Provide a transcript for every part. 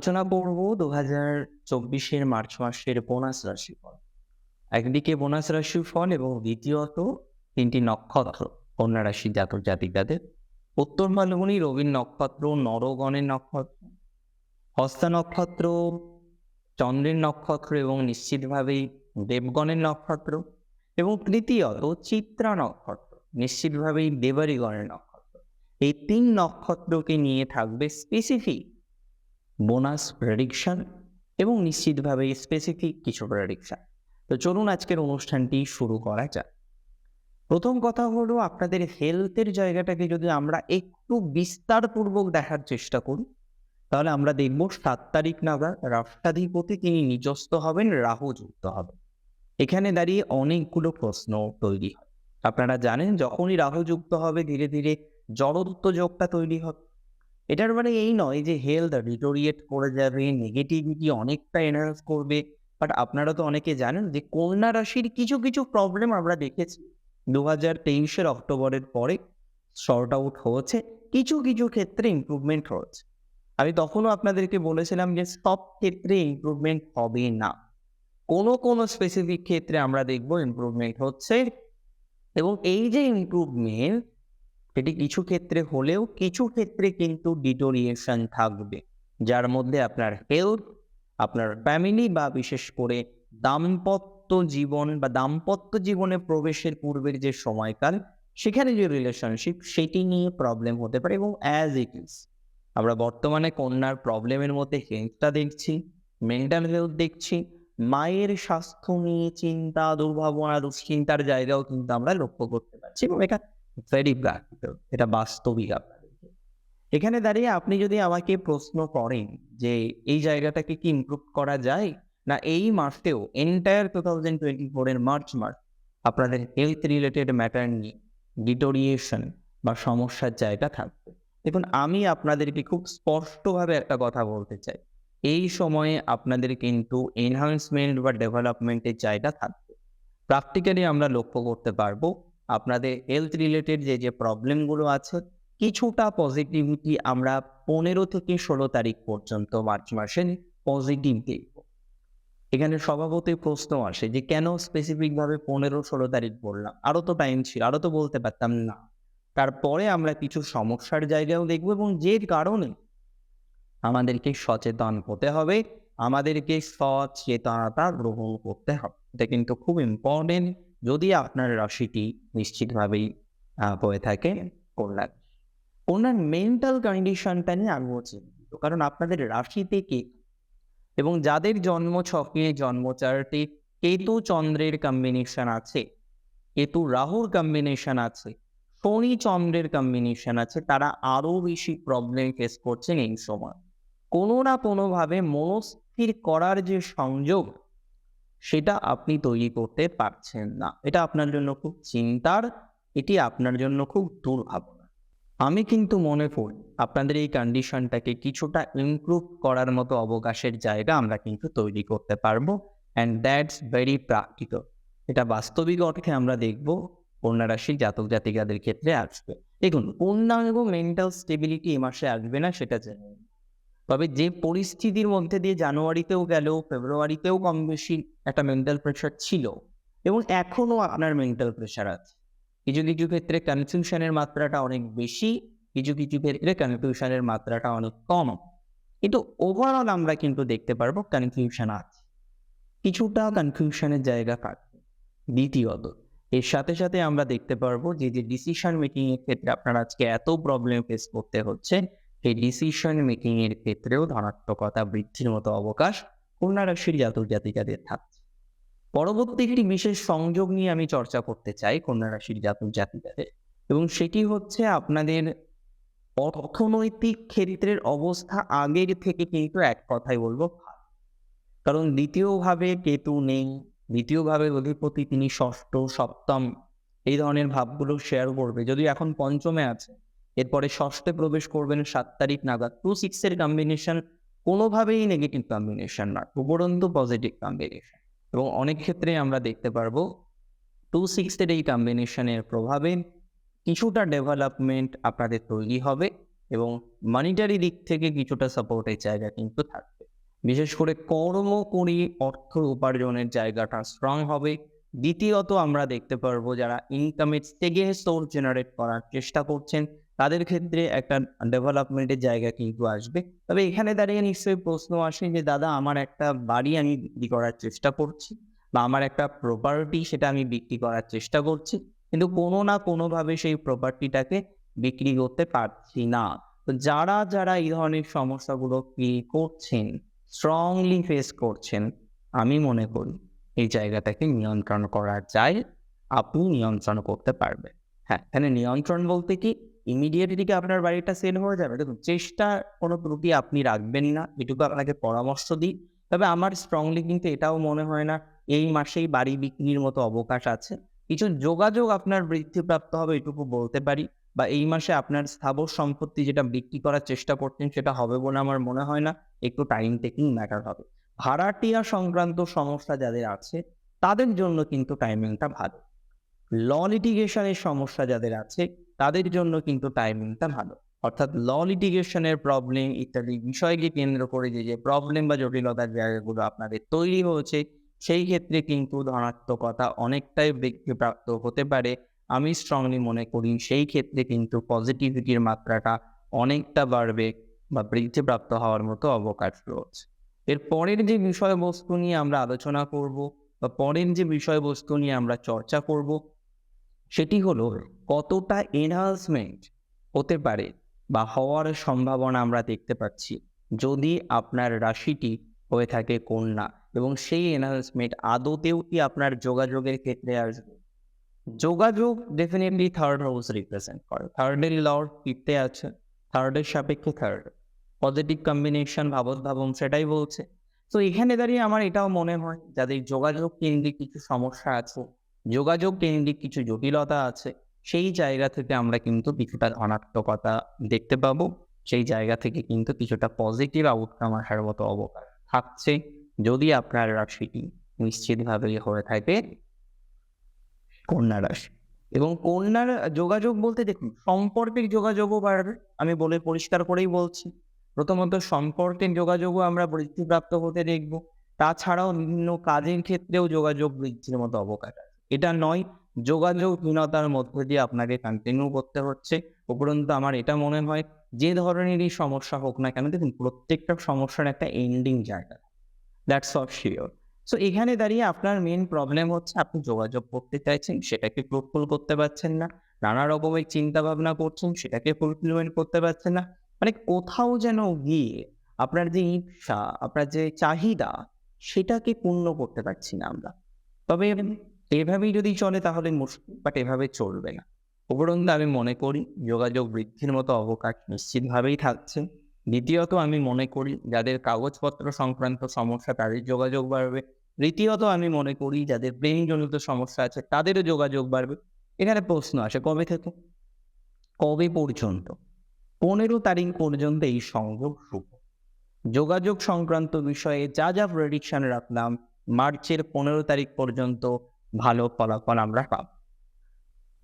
আলোচনা করব দু হাজার চব্বিশের মার্চ মাসের বোনাস রাশিফল। একদিকে বোনাস রাশিফল এবং দ্বিতীয়ত তিনটি নক্ষত্র, কন্যা রাশি, জাতক জাতিকাদের। উত্তর ফাল্গুনি রবির নক্ষত্র, নরগণের নক্ষত্র। হস্তা নক্ষত্র, চন্দ্রের নক্ষত্র এবং নিশ্চিতভাবেই দেবগণের নক্ষত্র। এবং তৃতীয়ত চিত্রা নক্ষত্র, নিশ্চিতভাবেই দেবারিগণের নক্ষত্র। এই তিন নক্ষত্রকে নিয়ে থাকবে স্পেসিফিক বোনাস প্রেডিকশন এবং নিশ্চিতভাবে স্পেসিফিক কিছু প্রেডিকশান তো চলুন আজকের অনুষ্ঠানটি শুরু করা যাক। প্রথম কথা হলো আপনাদের হেলথের জায়গাটাকে যদি আমরা একটু বিস্তারপূর্বক দেখার চেষ্টা করি, তাহলে আমরা দেখব সাত তারিখ নাগাদ রাষ্ট্রাধিপতি তিনি নিজস্ব হবেন, রাহু যুক্ত হবেন এখানে দাঁড়িয়ে অনেকগুলো প্রশ্ন তৈরি হয়। আপনারা জানেন যখনই রাহু যুক্ত হবে, ধীরে ধীরে জড়ত্ব যোগটা তৈরি হবে এটার মানে এই নয় যে হেলথ ডিটোরিয়েট করে যাবে নেগেটিভিটি অনেকটা এনহান্স করবে বাট আপনারা তো অনেকে জানেন যে কন্যা রাশির কিছু কিছু প্রবলেম আমরা দেখেছি। দু হাজার তেইশের অক্টোবরের পরে শর্ট আউট হয়েছে, কিছু কিছু ক্ষেত্রে ইমপ্রুভমেন্ট হয়েছে। আমি তখনও আপনাদেরকে বলেছিলাম যে সব ক্ষেত্রে ইম্প্রুভমেন্ট হবে না। কোনো কোনো স্পেসিফিক ক্ষেত্রে আমরা দেখব ইমপ্রুভমেন্ট হচ্ছে এবং এই যে ইমপ্রুভমেন্ট সেটি কিছু ক্ষেত্রে হলেও কিছু ক্ষেত্রে কিন্তু ডিটোরিয়েশন থাকবে। যার মধ্যে আপনার হেলথ আপনার ফ্যামিলি বা বিশেষ করে দাম্পত্য জীবন বা দাম্পত্য জীবনে প্রবেশের পূর্বের যে সময়কাল, সেখানে যে রিলেশনশিপ সেটি নিয়ে প্রবলেম হতে পারে এবং অ্যাজ ইট ইজ আমরা বর্তমানে কন্যার প্রবলেমের মধ্যে হেলথটা দেখছি মেন্টাল হেলথ দেখছি, মায়ের স্বাস্থ্য নিয়ে চিন্তা, দুর্ভাবনা, দুশ্চিন্তার জায়গাও কিন্তু আমরা লক্ষ্য করতে পারছি এবং এটা ভেরি প্র্যাকটিক্যাল এটা বাস্তবিক এখানে দাঁড়িয়ে আপনি যদি আমাকে প্রশ্ন করেন যে এই জায়গাটাকে কি ইমপ্রুভ করা যায়, না এই মাসেও এন্টায়ার টু থাউজেন্ড টোয়েন্টি ফোরের মার্চ মাস আপনাদের হেলথ রিলেটেড ম্যাটার নিয়ে ডিটোরিয়েশন বা সমস্যার জায়গা থাকবে। দেখুন, আমি আপনাদেরকে খুব স্পষ্টভাবে একটা কথা বলতে চাই। এই সময়ে আপনাদের কিন্তু এনহান্সমেন্ট বা ডেভেলপমেন্টের জায়গা থাকবে। প্র্যাকটিক্যালি আমরা লক্ষ্য করতে পারব আপনাদের হেলথ রিলেটেড যে যে প্রবলেমগুলো আছে, কিছুটা পজিটিভিটি আমরা পনেরো থেকে ষোলো তারিখ পর্যন্ত মার্চ মাসে পজিটিভ দেখব। এখানে স্বভাবতই প্রশ্ন আসে যে, কেন স্পেসিফিকভাবে পনেরো ষোলো তারিখ বললাম? আরও তো টাইম ছিল আরও তো বলতে পারতাম না। তারপরে আমরা কিছু সমস্যার জায়গাও দেখব এবং যে কারণে আমাদেরকে সচেতন হতে হবে, আমাদেরকে সচেতনতা গ্রহণ করতে হবে। এটা কিন্তু খুব ইম্পর্টেন্ট যদি আপনার রাশিটি নিশ্চিতভাবেই হয়ে থাকে, কন্যা। কন্যার মেন্টাল কন্ডিশনটা নিয়ে আমিও চিন্তিত। কারণ আপনাদের রাশি থেকে এবং যাদের জন্ম ছকে জন্মচারটি কেতু চন্দ্রের কম্বিনেশন আছে, কেতু রাহুর কম্বিনেশন আছে, শনি চন্দ্রের কম্বিনেশন আছে, তারা আরও বেশি প্রবলেম ফেস করছেন এই সময়। কোনো না কোনোভাবে মনস্থির করার যে সংযোগ সেটা আপনি তৈরি করতে পারছেন না। এটা আপনার জন্য খুব চিন্তার, এটি আপনার জন্য খুব দুর্ভাবনা আমি কিন্তু মনে করি আপনাদের এই কন্ডিশনটাকে কিছুটা ইমপ্রুভ করার মতো অবকাশের জায়গা আমরা কিন্তু তৈরি করতে পারব অ্যান্ড দ্যাটস ভেরি প্র্যাকটিক্যাল এটা বাস্তবিক অর্থে আমরা দেখব কন্যা রাশি জাতক জাতিকাদের ক্ষেত্রে আসবে। দেখুন, কন্যা এবং মেন্টাল স্টেবিলিটি এ মাসে আসবে না, সেটা জেনে। তবে যে পরিস্থিতির মধ্যে দিয়ে জানুয়ারিতেও গেল, ফেব্রুয়ারিতেও কম বেশি একটা মেন্টাল প্রেশার ছিল এবং এখনও আপনার মেন্টাল প্রেশার আছে। কিছু কিছু ক্ষেত্রে কনফিউশনের মাত্রাটা অনেক বেশি, কিছু কিছু ক্ষেত্রে কনফিউশনের মাত্রাটা অনেক কম। কিন্তু ওভারঅল আমরা কিন্তু দেখতে পারব কনফিউশন আছে। কিছুটা কনফিউশনের জায়গা থাকবে। দ্বিতীয়ত, এর সাথে সাথে আমরা দেখতে পারব যে যে ডিসিশন মেকিং এর ক্ষেত্রে আপনার আজকে এত প্রবলেম ফেস করতে হচ্ছে সেই ডিসিশন মেকিং এর ক্ষেত্রেও ধনাত্মকতা বৃদ্ধির মতো অবকাশ কন্যা রাশির জাতক জাতিকাদের থাকছে পরবর্তী একটি বিশেষ সংযোগ নিয়ে আমি চর্চা করতে চাই কন্যা রাশির জাতক জাতিকাদের এবং সেটি হচ্ছে আপনাদের অর্থনৈতিক ক্ষেত্রের অবস্থা আগের থেকে কিন্তু এক কথাই বলব। কারণ দ্বিতীয়ভাবে কেতু নেই, দ্বিতীয়ভাবে অধিপতি তিনি ষষ্ঠ, সপ্তম এই ধরনের ভাবগুলো শেয়ার করবে যদি এখন পঞ্চমে আছে এরপরে ষষ্ঠে প্রবেশ করবেন সাত তারিখ নাগাদ। টু সিক্সের কম্বিনেশন কোনোভাবেই নেগেটিভ কম্বিনেশন না উপরন্তু পজিটিভ কম্বিনেশন এবং অনেক ক্ষেত্রে আমরা দেখতে পারব, টু সিক্সের এই কম্বিনেশনের প্রভাবে কিছুটা ডেভেলপমেন্ট আপনাদের তৈরি হবে এবং মানিটারি দিক থেকে কিছুটা সাপোর্টের জায়গা কিন্তু থাকবে। বিশেষ করে কর্ম করি, অর্থ উপার্জনের জায়গাটা স্ট্রং হবে। দ্বিতীয়ত আমরা দেখতে পারব যারা ইনকামের থেকে সোর্স জেনারেট করার চেষ্টা করছেন তাদের ক্ষেত্রে একটা ডেভেলপমেন্টের জায়গা কিন্তু আসবে। তবে এখানে দাঁড়িয়ে নিশ্চয়ই প্রশ্ন আসে যে, দাদা, আমার একটা বাড়ি আমি বিক্রি করার চেষ্টা করছি বা আমার একটা প্রপার্টি সেটা আমি বিক্রি করার চেষ্টা করছি, কিন্তু কোনো না কোনোভাবে সেই প্রপার্টিটাকে বিক্রি করতে পারছি না। তো যারা যারা এই ধরনের সমস্যাগুলো ফিল করছেন স্ট্রংলি ফেস করছেন, আমি মনে করি এই জায়গাটাকে নিয়ন্ত্রণ করা যায়, আপনি নিয়ন্ত্রণ করতে পারবেন। হ্যাঁ এখানে নিয়ন্ত্রণ বলতে কি? ইমিডিয়েটলি কি আপনার বাড়িটা সেল হয়ে যাবে। দেখুন, চেষ্টা কোনো ত্রুটি আপনি রাখবেন না। এটুকু আপনাকে পরামর্শ দিই। তবে আমার স্ট্রংলি কিন্তু এটাও মনে হয় না, এই মাসেই বাড়ি বিক্রির মতো অবকাশ আছে। কিছু যোগাযোগ আপনার বৃদ্ধিপ্রাপ্ত হবে, এটুকু বলতে পারি। বা এই মাসে আপনার স্থাবর সম্পত্তি যেটা বিক্রি করার চেষ্টা করছেন, সেটা হবে বলে আমার মনে হয় না। একটু টাইম টেকিং ম্যাটার হবে। ভাড়াটিয়া সংক্রান্ত সমস্যা যাদের আছে, তাদের জন্য কিন্তু টাইমিংটা ভালো। ল লিটিগেশনের সমস্যা যাদের আছে তাদের জন্য কিন্তু টাইমিংটা ভালো। অর্থাৎ ল লিটিগেশনের প্রবলেম ইত্যাদি বিষয়কে কেন্দ্র করে যে যে প্রবলেম বা জটিলতার জায়গাগুলো আপনাদের তৈরি হয়েছে, সেই ক্ষেত্রে কিন্তু ধনাত্মকতা অনেকটাই বৃদ্ধিপ্রাপ্ত হতে পারে। আমি স্ট্রংলি মনে করি সেই ক্ষেত্রে কিন্তু পজিটিভিটির মাত্রাটা অনেকটা বাড়বে বা বৃদ্ধিপ্রাপ্ত হওয়ার মতো অবকাশ রয়েছে। এর পরের যে বিষয়বস্তু নিয়ে আমরা আলোচনা করব বা পরের যে বিষয়বস্তু নিয়ে আমরা চর্চা করব সেটি হলো কতটা এনহান্সমেন্ট হতে পারে বা হওয়ার সম্ভাবনা আমরা দেখতে পাচ্ছি যদি আপনার রাশিটি হয়ে থাকে কন্যা এবং সেই এনহান্সমেন্ট আদতেও কি আপনার যোগাযোগের ক্ষেত্রে আসবে? যোগাযোগ ডেফিনেটলি থার্ড হাউস রিপ্রেজেন্ট করে। থার্ডের লর্ড ফিফতে আছে থার্ডের সাপেক্ষে থার্ড পজিটিভ কম্বিনেশন ভাবত ভাবন সেটাই বলছে। তো এখানে দাঁড়িয়ে আমার এটাও মনে হয় যাদের যোগাযোগ কেন্দ্রিক কিছু সমস্যা আছে যোগাযোগ কেন্দ্রিক কিছু জটিলতা আছে, সেই জায়গা থেকে আমরা কিন্তু কিছুটা ধনাত্মকতা দেখতে পাবো, সেই জায়গা থেকে কিন্তু কিছুটা পজিটিভ আউটকাম আসার মতো অবকাশ থাকছে, যদি আপনার রাশিটি নিশ্চিতভাবে হয়ে থাকে কন্যা রাশি। এবং কন্যার যোগাযোগ বলতে দেখুন, সম্পর্কের যোগাযোগও বাড়বে, আমি বলে পরিষ্কার করেই বলছি। প্রথমত সম্পর্কের যোগাযোগও আমরা বৃদ্ধিপ্রাপ্ত হতে দেখব, তাছাড়াও বিভিন্ন কাজের ক্ষেত্রেও যোগাযোগ বৃদ্ধির মতো অবকাশ এটা নয় যোগাযোগহীনতার মধ্য দিয়ে আপনাকে কন্টিনিউ করতে হচ্ছে। উপরন্তু আমার এটা মনে হয়, যে ধরনেরই সমস্যা হোক না কেন, দেখুন প্রত্যেকটা সমস্যার একটা এন্ডিং জায়গা। দ্যাটস অফ শিওর সো এখানে দাঁড়িয়ে আপনার মেন প্রবলেম হচ্ছে, আপনি যোগাযোগ করতে চাইছেন, সেটাকে ফুলফিল করতে পারছেন না। নানা রকমের চিন্তা ভাবনা করছেন, সেটাকে ফুলফিলমেন্ট করতে পারছেন না। মানে কোথাও যেন গিয়ে আপনার যে ইচ্ছা, আপনার যে চাহিদা, সেটাকে পূর্ণ করতে পারছি না আমরা। তবে এভাবেই যদি চলে তাহলে মুশকিল বাট এভাবে চলবে না। উপরন্তু আমি মনে করি যোগাযোগ বৃদ্ধির মতো অবকাশ নিশ্চিতভাবেই থাকছে। দ্বিতীয়ত আমি মনে করি যাদের কাগজপত্র সংক্রান্ত সমস্যা তাদের যোগাযোগ বাড়বে। তৃতীয়ত আমি মনে করি যাদের ব্রেনজনিত সমস্যা আছে তাদেরও যোগাযোগ বাড়বে। এখানে প্রশ্ন আসে, কবে থেকে? কবে পর্যন্ত? পনেরো তারিখ পর্যন্ত এই সংযোগ শুভ। যোগাযোগ সংক্রান্ত বিষয়ে যা যা প্রেডিকশন রাখলাম, মার্চের পনেরো তারিখ পর্যন্ত ভালো ফলাফল আমরা পাব।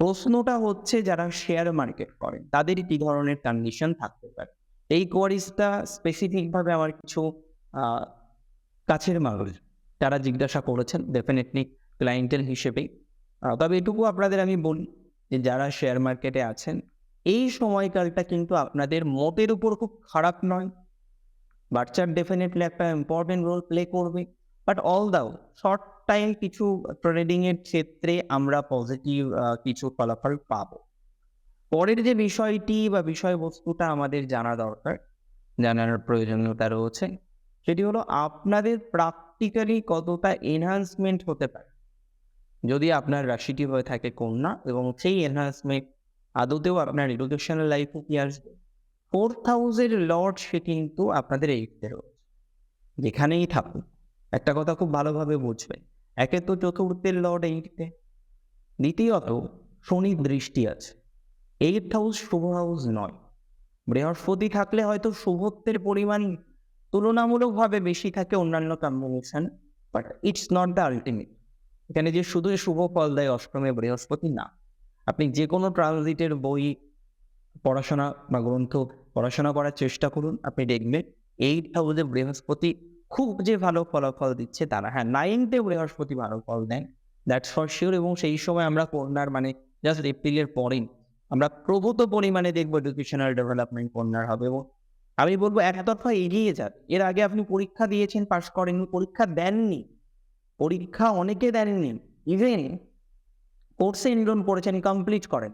প্রশ্নটা হচ্ছে যারা শেয়ার মার্কেট করেন তাদের কি ধরনের কন্ডিশন থাকতে পারে? এই কোয়ারিজটা স্পেসিফিকভাবে আমার কিছু কাছের মানুষ তারা জিজ্ঞাসা করেছেন ডেফিনেটলি ক্লায়েন্টের হিসেবেই। তবে এটুকু আপনাদের আমি বলি যে যারা শেয়ার মার্কেটে আছেন, এই সময়কালটা কিন্তু আপনাদের মতের উপর খুব খারাপ নয়। বাচ্চার ডেফিনেটলি একটা ইম্পর্টেন্ট রোল প্লে করবে but although short time কিছু ট্রেডিং এর ক্ষেত্রে আমরা পজিটিভ কিছু ফলাফল পাব। পরের যে বিষয়টি বা বিষয়বস্তুটা আমাদের জানা দরকার জানার প্রয়োজনীয়তা রয়েছে, সেটি হলো আপনাদের প্র্যাকটিক্যালি কতটা এনহান্সমেন্ট হতে পারে। যদি আপনার রাশিটি হয়ে থাকে কন্যা এবং সেই এনহান্সমেন্ট আদতেও আপনার এডুকেশনাল লাইফে কি আসবে ফোর্থ হাউসের লর্ড সে কিন্তু আপনাদের এইটতে রয়েছে। যেখানেই থাকুন একটা কথা খুব ভালোভাবে বুঝবেন একে তো চতুর্থের লর্ড এইটতে দ্বিতীয়ত শনির দৃষ্টি আছে। এইট হাউস শুভ হাউস নয়। বৃহস্পতি থাকলে হয়তো শুভত্বের পরিমাণ তুলনামূলকভাবে বেশি থাকে অন্যান্য combination but it's not the ultimate এখানে যে শুধু শুভ ফল দেয় অষ্টমে বৃহস্পতি না। আপনি যে কোনো ট্রানজিটের বই, পড়াশোনা বা গ্রন্থ পড়াশোনা করার চেষ্টা করুন। আপনি দেখবেন এইট হাউসে বৃহস্পতি খুব যে ভালো ফলাফল দিচ্ছে তারা। হ্যাঁ নাইনতে বৃহস্পতি ভালো ফল দেন দ্যাটস ফর শিওর এবং সেই সময় আমরা কন্যার মানে জাস্ট এপ্রিলের পরেই আমরা প্রভূত পরিমাণে দেখব এডুকেশনাল ডেভেলপমেন্ট কন্যার হবে এবং আমি বলব একতরফা এগিয়ে যান। এর আগে আপনি পরীক্ষা দিয়েছেন পাশ করেননি, পরীক্ষা দেননি। পরীক্ষা অনেকে দেননি। ইভেন কোর্সে এনরোল করেছেন কমপ্লিট করেন।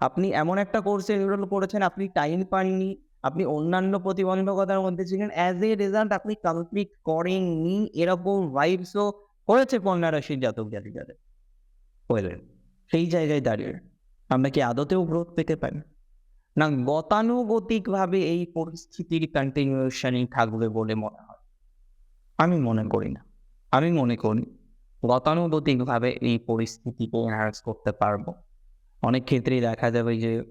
আপনি এমন একটা কোর্সে এনরোল করেছেন, আপনি টাইম পাননি আপনি অন্যান্য প্রতিবন্ধকতার মধ্যে ছিলেন অ্যাজ এ রেজাল্ট আপনি কমপ্লিট করেননি এরকম ভাইবসও হয়েছে কন্যা রাশির জাতক জাতিকাদের। হলেন সেই জায়গায় দাঁড়িয়ে আমরা কি আদতেও গ্রোথ পেতে পারি? না, গতানুগতিকভাবে এই পরিস্থিতির কন্টিনিউশনই থাকবে বলে মনে হয়। আমি মনে করি না। আমি মনে করি গতানুগতিকভাবে এই পরিস্থিতিকে এনহান্স করতে পারব। অনেক ক্ষেত্রেই দেখা যাবে যে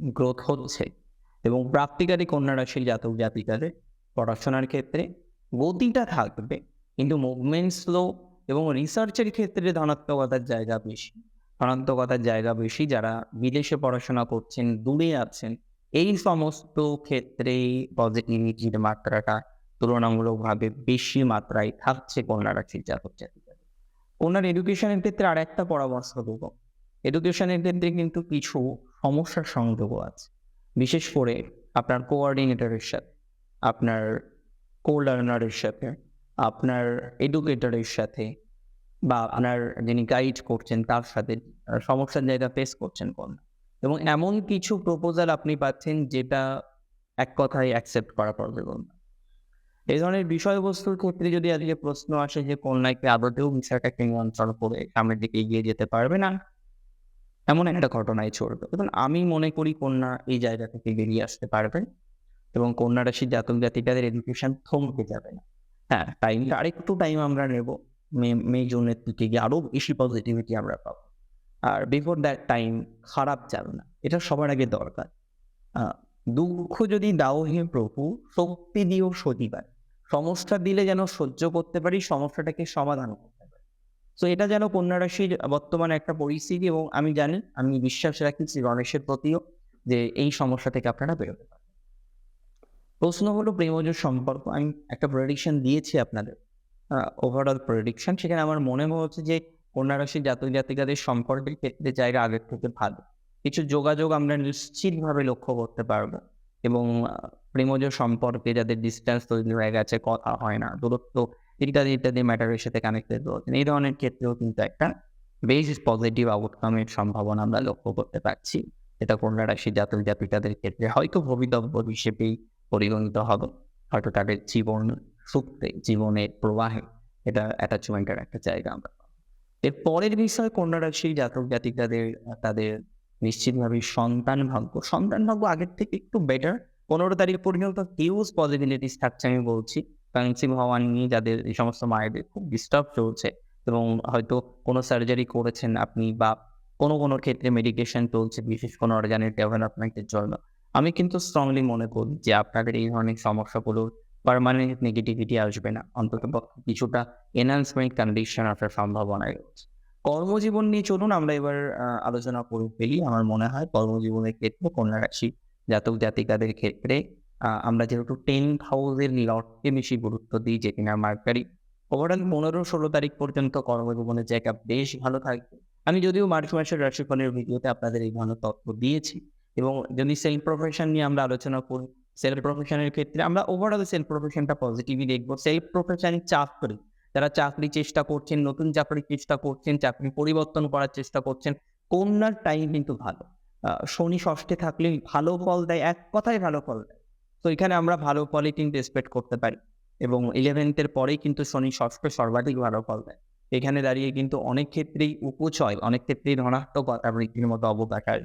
গ্রোথ হচ্ছে। এবং প্রাপ্তিকারী কন্যা রাশির জাতক জাতিকাদের পড়াশোনার ক্ষেত্রে গতিটা থাকবে। কিন্তু মুভমেন্ট স্লো এবং রিসার্চের ক্ষেত্রে ধনাত্মকতার জায়গা বেশি। ধনাত্মকতার জায়গা বেশি যারা বিদেশে পড়াশোনা করছেন, দূরে আছেন, এই সমস্ত ক্ষেত্রে পজিটিভিটির মাত্রাটা তুলনামূলকভাবে বেশি মাত্রায় থাকছে কন্যা রাশির জাতক জাতিকাদের। কন্যার এডুকেশনের ক্ষেত্রে আর একটা পরামর্শ দেব। এডুকেশনের ক্ষেত্রে কিন্তু কিছু সমস্যার সংযোগও আছে। বিশেষ করে আপনার কোঅর্ডিনেটরের সাথে আপনার কো লার্নারের সাথে, আপনার এডুকেটরের সাথে, বা আপনার যিনি গাইড করছেন তার সাথে সমস্যার জায়গা ফেস করছেন কোন। এবং এমন কিছু প্রপোজাল আপনি পাচ্ছেন যেটা এক কথায় অ্যাকসেপ্ট করা পসিবল না এই ধরনের বিষয়বস্তুর ক্ষেত্রে যদি আজকে প্রশ্ন আসে যে কন্যাকে আদতেও বিষয়টাকে নিয়ন্ত্রণ করে সামনের দিকে এগিয়ে যেতে পারবে না এমন একটা ঘটনায় চলবে এবং আমি মনে করি কন্যা এই জায়গা থেকে বেরিয়ে আসতে পারবেন এবং কন্যা রাশির জাতক জাতিকাদের এডুকেশন থমকে যাবে না। হ্যাঁ টাইমটা আরেকটু টাইম আমরা নেব। মে মে জুনের দিকে গিয়ে আরও বেশি পজিটিভিটি আমরা পাবো। আর বিফোর দ্যাট টাইম খারাপ যাবে না। এটা সবার আগে দরকার। দুঃখ যদি দাও হে প্রভু, শক্তি দিও সতিবার সমস্যা দিলে যেন সহ্য করতে পারি, সমস্যাটাকে সমাধান করতে তো এটা যেন কন্যা রাশির বর্তমানে একটা পরিস্থিতি এবং আমি জানি, আমি বিশ্বাস রাখি শ্রী গণেশের প্রতিও যে এই সমস্যা থেকে আপনারা বেরোতে পারবেন প্রশ্ন হলো প্রেমজ সম্পর্ক, আমি একটা প্রেডিকশন দিয়েছি আপনাদের। ওভারঅল প্রেডিকশন সেখানে আমার মনে হচ্ছে যে কন্যা রাশির জাতক জাতিকাদের সম্পর্কের ক্ষেত্রে জায়গা আগের থেকে ভালো। কিছু যোগাযোগ আমরা নিশ্চিতভাবে লক্ষ্য করতে পারব এবং প্রেমজ সম্পর্কে যাদের ডিস্টেন্স তৈরি হয়ে গেছে, কথা হয় না, দূরত্ব ইত্যাদি ইত্যাদি ম্যাটারের সাথে কানেক্টেড রয়েছেন এই ধরনের ক্ষেত্রেও কিন্তু একটা বেশ পজিটিভ আউটকামের সম্ভাবনা আমরা লক্ষ্য করতে পারছি। এটা কন্যা রাশির জাতক জাতিকাদের ক্ষেত্রে হয়তো ভবিতব্য হিসেবেই পরিগণিত হবে। হয়তো তাদের জীবন সুপ্তে জীবনের প্রবাহে এটা অ্যাটাচমেন্টের একটা জায়গা আমরা এর পরের বিষয় কন্যা রাশি জাতক জাতিকাদের, তাদের নিশ্চিতভাবে সন্তান ভাগ্য। সন্তান ভাগ্য আগের থেকে একটু বেটার পনেরো তারিখ পর্যন্ত হিউজ পজিবিলিটিস থাকছে আমি বলছি। কনসিভ হওয়া নিয়ে যাদের এই সমস্ত মায়েদের খুব ডিস্টার্ব চলছে এবং হয়তো কোনো সার্জারি করেছেন আপনি বা কোনো কোনো ক্ষেত্রে মেডিকেশন চলছে, বিশেষ কোনো অর্গানের ডেভেলপমেন্টের জন্য। আমি কিন্তু স্ট্রংলি মনে করি যে আপনাদের এই ধরনের সমস্যাগুলোর পারমানেন্ট নেগেটিভিটি আসবে না। অন্তত কিছুটা এনহান্সমেন্ট কন্ডিশন আসার সম্ভাবনা রয়েছে। কর্মজীবন নিয়ে চলুন, আমরা এবার আলোচনা করে ফেলি। আমার মনে হয় কর্মজীবনের ক্ষেত্রে কন্যা রাশি জাতক জাতিকাদের ক্ষেত্রে আমরা যেহেতু টেন হাউসের লটকে বেশি গুরুত্ব দিই যে কিনা মার্কারি ওভারঅল পনেরো ষোলো তারিখ পর্যন্ত কর্মজীবনের জায়গা বেশ ভালো থাকবে। আমি যদিও মার্চ মাসের রাশিফলের ভিডিওতে আপনাদের এই ধরনের তথ্য দিয়েছি এবং যদি সেলফ প্রফেশন নিয়ে আমরা আলোচনা করি সেলফ প্রফেশনের ক্ষেত্রে আমরা ওভারঅল সেলফ প্রফেশনটা পজিটিভই দেখব। সেলফ প্রফেশন চাকরি, যারা চাকরি চেষ্টা করছেন, নতুন চাকরি চেষ্টা করছেন, চাকরি পরিবর্তন করার চেষ্টা করছেন, কন্যার টাইম কিন্তু ভালো। শনি ষষ্ঠে থাকলে ভালো ফল দেয়, এক কথায় ভালো ফল দেয়। তো এখানে আমরা ভালো ফলই কিন্তু এক্সপেক্ট করতে পারি। এবং ইলেভেন্থের পরেই কিন্তু শনি ষষ্ঠে সর্বাধিক ভালো ফল দেয়। এখানে দাঁড়িয়ে কিন্তু অনেক ক্ষেত্রেই উপচয়, অনেক ক্ষেত্রেই ধনাত্মকতা বৃদ্ধির মতো অবকাশ।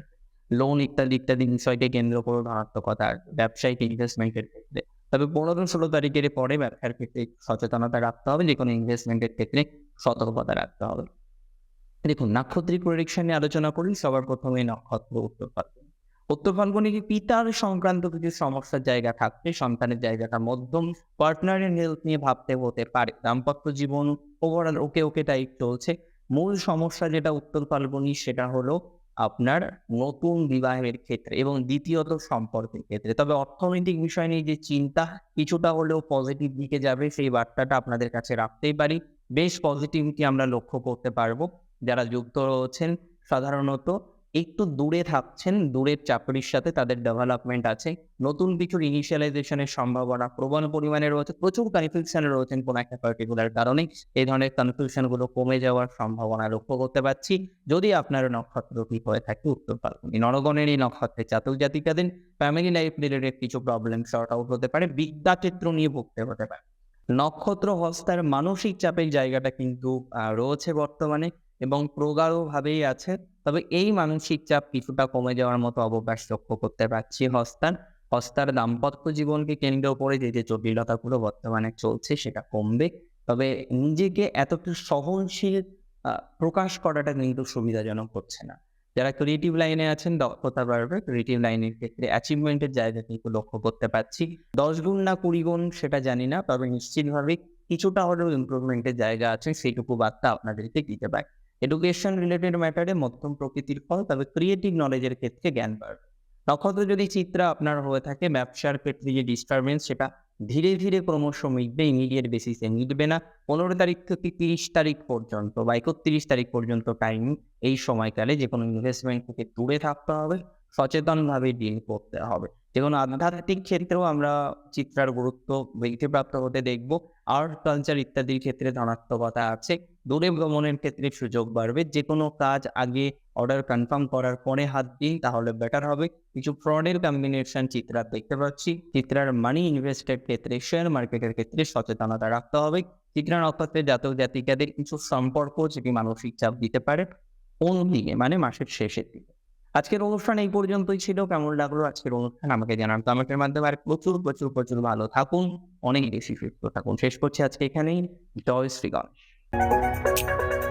লোন ইত্যাদি ইত্যাদি বিষয়কে কেন্দ্র করে ধনাত্মকতা, ব্যবসায়িক ইনভেস্টমেন্টের ক্ষেত্রে। তবে পনেরো ষোলো তারিখের পরে ব্যবসার ক্ষেত্রে সচেতনতা রাখতে হবে, যে কোনো ইনভেস্টমেন্টের ক্ষেত্রে সতর্কতা রাখতে হবে। দেখুন, নাক্ষত্রিক প্রেডিকশন নিয়ে আলোচনা করি, সবার প্রথমে নক্ষত্র উত্তর উত্তর কি পিতার সংক্রান্ত কিছু সমস্যার জায়গা থাকবে? সন্তানের জায়গাটা মধ্যম পার্টনারের হেলথ নিয়ে ভাবতে হতে পারে। দাম্পত্য জীবন ওভারঅল ওকে ওকে টাইপ চলছে। মূল সমস্যা যেটা উত্তর ফাল্গুনি, সেটা হলো আপনার নতুন বিবাহের ক্ষেত্রে এবং দ্বিতীয়ত সম্পর্কের ক্ষেত্রে। তবে অর্থনৈতিক বিষয় নিয়ে যে চিন্তা, কিছুটা হলেও পজিটিভ দিকে যাবে, সেই বার্তাটা আপনাদের কাছে রাখতেই পারি। বেশ পজিটিভিটি আমরা লক্ষ্য করতে পারব। যারা যুক্ত রয়েছেন, সাধারণত একটু দূরে থাকছেন, দূরের চাকরির সাথে তাদের ডেভেলপমেন্ট আছে। নতুন কিছুর ইনিশিয়ালাইজেশনের সম্ভাবনা প্রবল পরিমাণে রয়েছে, প্রচুর কনফিউশন রয়েছেন কোনো একটা পার্টিকুলার কারণে। এই ধরনের কনফিউশনগুলো কমে যাওয়ার সম্ভাবনা লক্ষ্য করতে পারছি। যদি আপনার নক্ষত্র ঠিক হয়ে থাকে উত্তর ফাল্গুনি নরগণের এই নক্ষত্রের জাতক জাতিকাদের ফ্যামিলি লাইফ রিলেটেড কিছু প্রবলেম শর্ট আউট হতে পারে, বিদ্যা ক্ষেত্র নিয়ে ভুগতে হতে পারে। নক্ষত্র হস্তার মানসিক চাপের জায়গাটা কিন্তু রয়েছে বর্তমানে। এবং প্রগাঢ়ভাবেই আছে। তবে এই মানসিক চাপ কিছুটা কমে যাওয়ার মতো অবকাশ লক্ষ্য করতে পারছি হস্তার হস্তার দাম্পত্য জীবনকে কেন্দ্র করে যে যে জটিলতাগুলো বর্তমানে চলছে সেটা কমবে। তবে নিজেকে এতটা সহনশীল প্রকাশ করাটা কিন্তু সুবিধাজনক হচ্ছে না। যারা ক্রিয়েটিভ লাইনে আছেন, দক্ষতা বাড়বে। ক্রিয়েটিভ লাইনের ক্ষেত্রে অ্যাচিভমেন্টের জায়গা কিন্তু লক্ষ্য করতে পারছি। দশ গুণ না কুড়ি গুণ সেটা জানি না, তবে নিশ্চিতভাবে কিছুটা হলেও ইমপ্রুভমেন্টের জায়গা আছে, সেইটুকু বার্তা আপনাদেরকে দিতে পারে। এডুকেশন রিলেটেড ম্যাটারে মধ্যম প্রকৃতির ফল, তবে ক্রিয়েটিভ নলেজের ক্ষেত্রে জ্ঞান বাড়বে। নক্ষত্র যদি চিত্রা আপনার হয়ে থাকে, ব্যবসার ক্ষেত্রে যে ডিস্টারবেন্স সেটা ধীরে ধীরে ক্রমশ মিটবে ইমিডিয়েট বেসিসে মিটবে না। পনেরো তারিখ থেকে তিরিশ তারিখ পর্যন্ত বা একত্রিশ তারিখ পর্যন্ত টাইম এই সময়কালে যে কোনো ইনভেস্টমেন্ট থেকে দূরে থাকতে হবে, সচেতনভাবে ডিল করতে হবে। যে কোনো আধ্যাত্মিক ক্ষেত্রেও আমরা চিত্রার গুরুত্ব বৃদ্ধিপ্রাপ্ত হতে দেখব। আর্ট কালচার ইত্যাদির ক্ষেত্রে ধনাত্মকতা আছে। দূরে ভ্রমণের ক্ষেত্রে সুযোগ বাড়বে। যে কোনো কাজ আগে অর্ডার কনফার্ম করার পরে হাত দিই তাহলে বেটার হবে। কিছু ফ্রডের কম্বিনেশন চিত্রা দেখতে পাচ্ছি। চিত্রার মানি ইনভেস্টের ক্ষেত্রে শেয়ার মার্কেটের ক্ষেত্রে সচেতনতা রাখতে হবে। চিত্রা নক্ষত্রের জাতক জাতিকাদের কিছু সম্পর্ক যেটি মানসিক চাপ দিতে পারে কোন দিকে? মানে মাসের শেষের দিকে। আজকের অনুষ্ঠান এই পর্যন্তই ছিল। কেমন লাগল আজকের অনুষ্ঠান? আমাকে জানান কমেন্টের মাধ্যমে। আর প্রচুর প্রচুর প্রচুর ভালো থাকুন। অনেক বেশি সুস্থ থাকুন। শেষ করছি আজকে এখানেই। জয় শ্রী গণেশ Thank you.